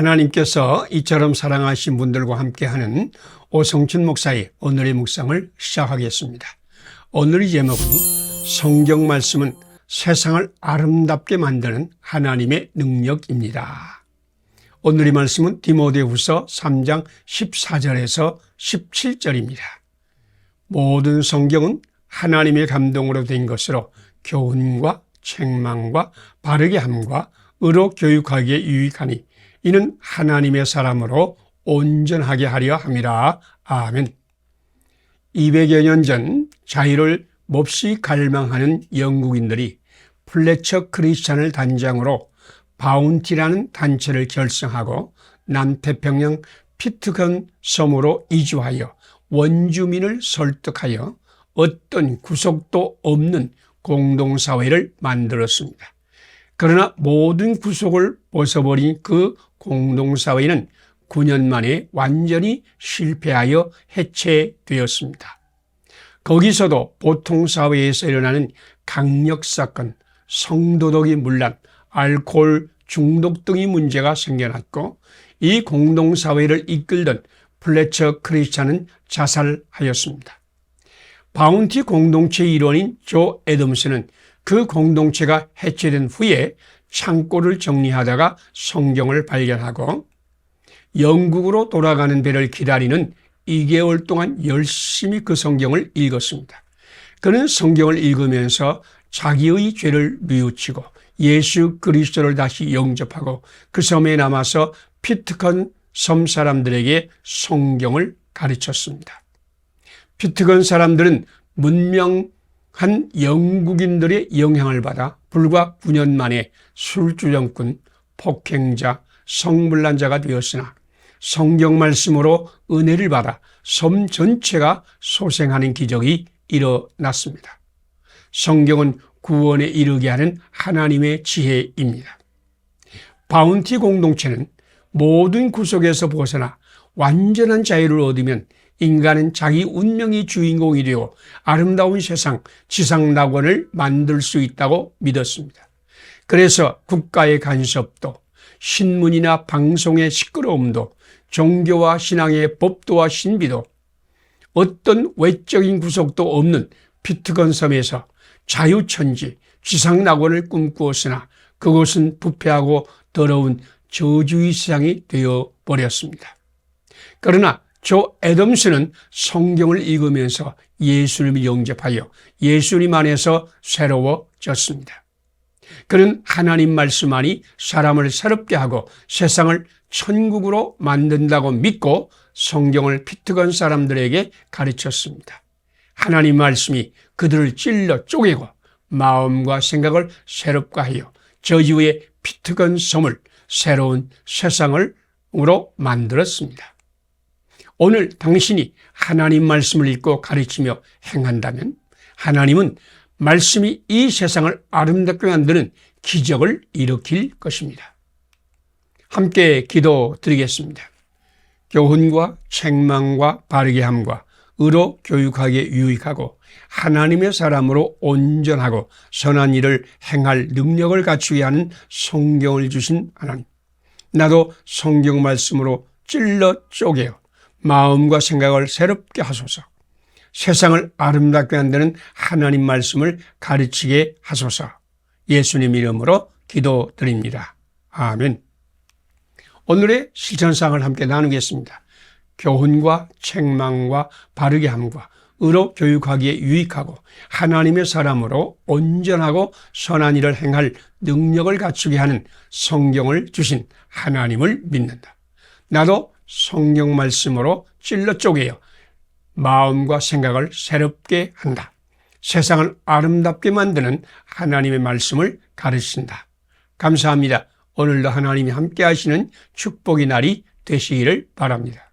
하나님께서 이처럼 사랑하신 분들과 함께하는 오성춘 목사의 오늘의 묵상을 시작하겠습니다. 오늘의 제목은 성경 말씀은 세상을 아름답게 만드는 하나님의 능력입니다. 오늘의 말씀은 디모데후서 3장 14절에서 17절입니다. 모든 성경은 하나님의 감동으로 된 것으로 교훈과 책망과 바르게 함과 의로 교육하기에 유익하니 이는 하나님의 사람으로 온전하게 하려 함이라. 아멘. 200여 년 전 자유를 몹시 갈망하는 영국인들이 플래처 크리스찬을 단장으로 바운티라는 단체를 결성하고 남태평양 피트건 섬으로 이주하여 원주민을 설득하여 어떤 구속도 없는 공동사회를 만들었습니다. 그러나 모든 구속을 벗어버린 그 공동사회는 9년 만에 완전히 실패하여 해체되었습니다. 거기서도 보통 사회에서 일어나는 강력사건, 성도덕이 문란, 알코올 중독 등의 문제가 생겨났고 이 공동사회를 이끌던 플래처 크리스찬은 자살하였습니다. 바운티 공동체 일원인 조 애덤스는 그 공동체가 해체된 후에 창고를 정리하다가 성경을 발견하고 영국으로 돌아가는 배를 기다리는 2개월 동안 열심히 그 성경을 읽었습니다. 그는 성경을 읽으면서 자기의 죄를 뉘우치고 예수 그리스도를 다시 영접하고 그 섬에 남아서 피트건 섬 사람들에게 성경을 가르쳤습니다. 피트건 사람들은 문명 한 영국인들의 영향을 받아 불과 9년 만에 술주정꾼, 폭행자, 성물란자가 되었으나 성경 말씀으로 은혜를 받아 섬 전체가 소생하는 기적이 일어났습니다. 성경은 구원에 이르게 하는 하나님의 지혜입니다. 바운티 공동체는 모든 구속에서 벗어나 완전한 자유를 얻으면 인간은 자기 운명의 주인공이 되어 아름다운 세상, 지상 낙원을 만들 수 있다고 믿었습니다. 그래서 국가의 간섭도, 신문이나 방송의 시끄러움도, 종교와 신앙의 법도와 신비도, 어떤 외적인 구속도 없는 피트건 섬에서 자유천지, 지상 낙원을 꿈꾸었으나 그것은 부패하고 더러운 저주의 세상이 되어 버렸습니다. 그러나 조 애덤스는 성경을 읽으면서 예수님을 영접하여 예수님 안에서 새로워졌습니다. 그는 하나님 말씀만이 사람을 새롭게 하고 세상을 천국으로 만든다고 믿고 성경을 피트건 사람들에게 가르쳤습니다. 하나님 말씀이 그들을 찔러 쪼개고 마음과 생각을 새롭게 하여 저주의 피트건 섬을 새로운 세상으로 만들었습니다. 오늘 당신이 하나님 말씀을 읽고 가르치며 행한다면 하나님은 말씀이 이 세상을 아름답게 만드는 기적을 일으킬 것입니다. 함께 기도 드리겠습니다. 교훈과 책망과 바르게 함과 의로 교육하기에 유익하고 하나님의 사람으로 온전하고 선한 일을 행할 능력을 갖추게 하는 성경을 주신 하나님. 나도 성경 말씀으로 찔러 쪼개어 마음과 생각을 새롭게 하소서. 세상을 아름답게 만드는 하나님 말씀을 가르치게 하소서. 예수님 이름으로 기도드립니다. 아멘. 오늘의 실천상을 함께 나누겠습니다. 교훈과 책망과 바르게 함과 의로 교육하기에 유익하고 하나님의 사람으로 온전하고 선한 일을 행할 능력을 갖추게 하는 성경을 주신 하나님을 믿는다. 나도 성경 말씀으로 찔러 쪼개어 마음과 생각을 새롭게 한다. 세상을 아름답게 만드는 하나님의 말씀을 가르친다. 감사합니다. 오늘도 하나님이 함께 하시는 축복의 날이 되시기를 바랍니다.